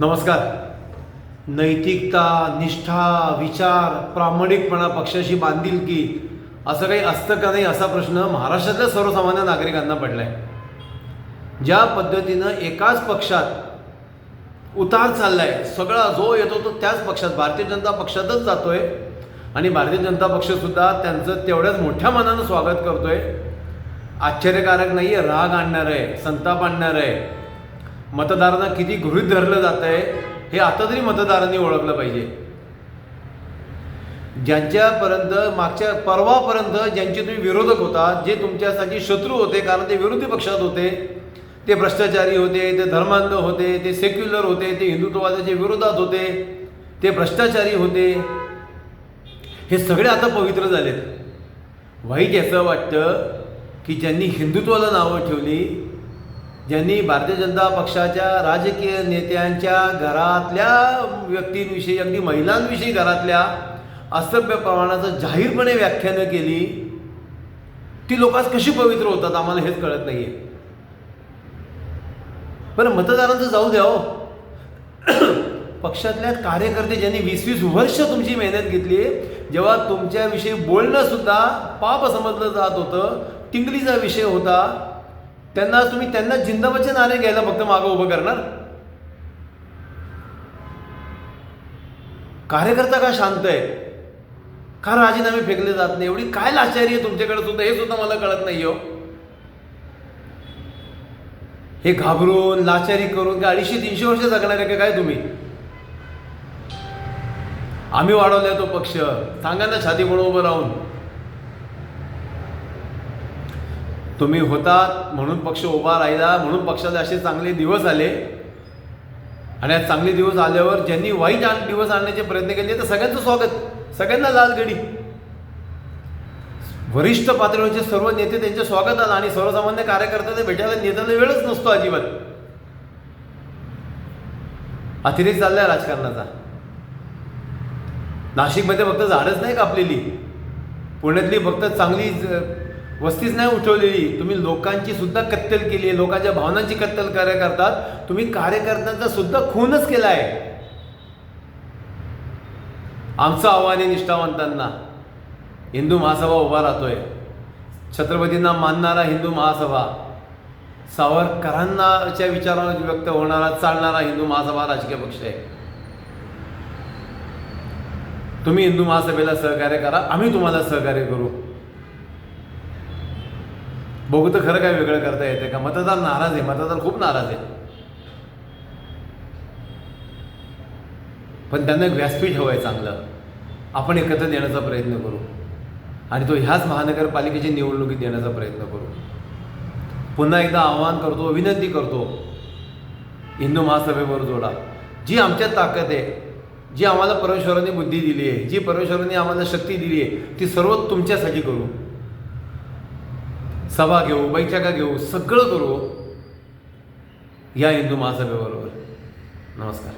नमस्कार. नैतिकता निष्ठा विचार प्रामाणिकपणा पक्षाशी बांधील की असं काही असतं का नाही असा प्रश्न महाराष्ट्रातल्या सर्वसामान्य नागरिकांना पडला आहे ज्या पद्धतीनं एकाच पक्षात उतार चाललाय सगळा जो येतो तो त्याच पक्षात भारतीय जनता पक्षातच जातोय आणि भारतीय जनता पक्षसुद्धा त्यांचं तेवढ्याच मोठ्या मनानं स्वागत करतोय. आश्चर्यकारक नाही आहे राग आणणार आहे संताप आणणार आहे मतदारांना किती गृहित धरलं जात आहे हे आता तरी मतदारांनी ओळखलं पाहिजे. ज्यांच्यापर्यंत मागच्या परवापर्यंत ज्यांचे तुम्ही विरोधक होता जे तुमच्यासाठी शत्रू होते कारण ते विरोधी पक्षात होते ते भ्रष्टाचारी होते ते धर्मांध होते ते सेक्युलर होते ते हिंदुत्ववादाच्या विरोधात होते ते भ्रष्टाचारी होते हे सगळे आता पवित्र झालेत. वाईट याचं वाटतं की ज्यांनी हिंदुत्वाला नावं ठेवली ज्यांनी भारतीय जनता पक्षाच्या राजकीय नेत्यांच्या घरातल्या व्यक्तींविषयी अगदी महिलांविषयी घरातल्या असभ्य प्रमाणाचं जाहीरपणे व्याख्यानं केली ती लोकांस कशी पवित्र होतात आम्हाला हेच कळत नाहीये. बरं मतदारांचं जाऊ द्या हो. पक्षातल्या कार्यकर्ते ज्यांनी वीस वीस वर्ष तुमची मेहनत घेतली जेव्हा तुमच्याविषयी बोलणं सुद्धा पाप समजलं जात होतं टिंगलीचा विषय होता त्यांना तुम्ही त्यांना जिंदाबाचे नारे घ्यायला फक्त मागं उभं करणार? कार्यकर्ता का शांत आहे का राजीनामे फेकले जात नाही? एवढी काय लाचारी आहे तुमच्याकडे सुद्धा? हे सुद्धा मला कळत नाही हो. हे घाबरून लाचारी करून काय अडीचशे तीनशे वर्ष जगणार आहे का काय तुम्ही? आम्ही वाढवलाय तो पक्ष. सांगा ना छाती म्हणून उभं राहून. तुम्ही होतात म्हणून पक्ष उभा राहिला म्हणून पक्षाचे असे चांगले दिवस आले. आणि आज चांगले दिवस आल्यावर ज्यांनी वाईट आण- दिवस आणण्याचे प्रयत्न केले तर सगळ्यांचं स्वागत सगळ्यांना लाल गडी. वरिष्ठ पातळीवरचे सर्व नेते त्यांच्या स्वागतात आणि सर्वसामान्य कार्यकर्त्यांना भेटायला नेत्याला वेळच नसतो अजिबात. अतिरेक चाललाय राजकारणाचा. नाशिकमध्ये फक्त झाडच नाही कापलेली. पुण्यातली फक्त चांगली वस्तीच नाही उठवलेली. तुम्ही लोकांची सुद्धा कत्तल केली आहे. लोकांच्या भावनांची कत्तल कार्य करतात. तुम्ही कार्यकर्त्यांचा सुद्धा खूनच केला आहे आमचं आव्हान आहे निष्ठावंतांना. हिंदू महासभा उभा राहतोय. छत्रपतींना मानणारा हिंदू महासभा. सावरकरांनाच्या विचारावर व्यक्त होणारा चालणारा हिंदू महासभा राजकीय पक्ष आहे. तुम्ही हिंदू महासभेला सहकार्य करा. आम्ही तुम्हाला सहकार्य करू. बघू तर खरं काय वेगळं करता येते का? मतदार नाराज आहे मतदार खूप नाराज आहे. पण त्यांना एक व्यासपीठ हवं आहे चांगलं. आपण एकत्र देण्याचा प्रयत्न करू. आणि तो ह्याच महानगरपालिकेची निवडणुकीत देण्याचा प्रयत्न करू. पुन्हा एकदा आवाहन करतो विनंती करतो हिंदू महासभेवर जोडा. जी आमच्यात ताकद आहे जी आम्हाला परमेश्वरांनी बुद्धी दिली आहे जी परमेश्वरांनी आम्हाला शक्ती दिली आहे ती सर्व तुमच्यासाठी करू. सभा घेऊ बैठका घेऊ सगळं करू या हिंदू महासभेबरोबर. नमस्कार.